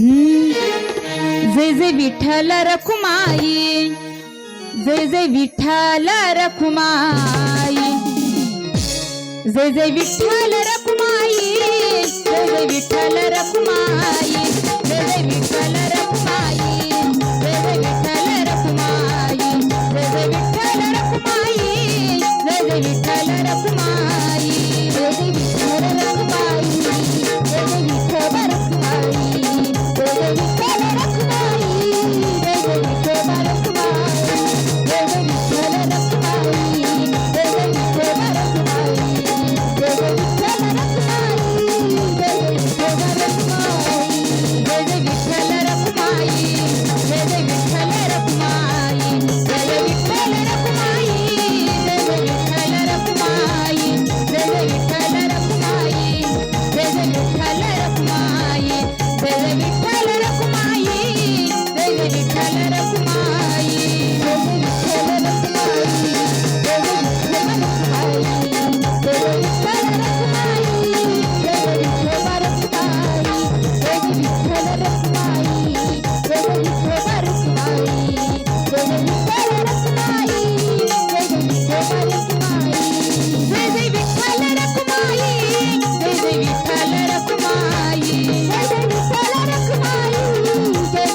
Jai Jai Vitthal Rakhumai. Jai Jai Vitthal Rakhumai. Jai Jai Vitthal Rakhumai.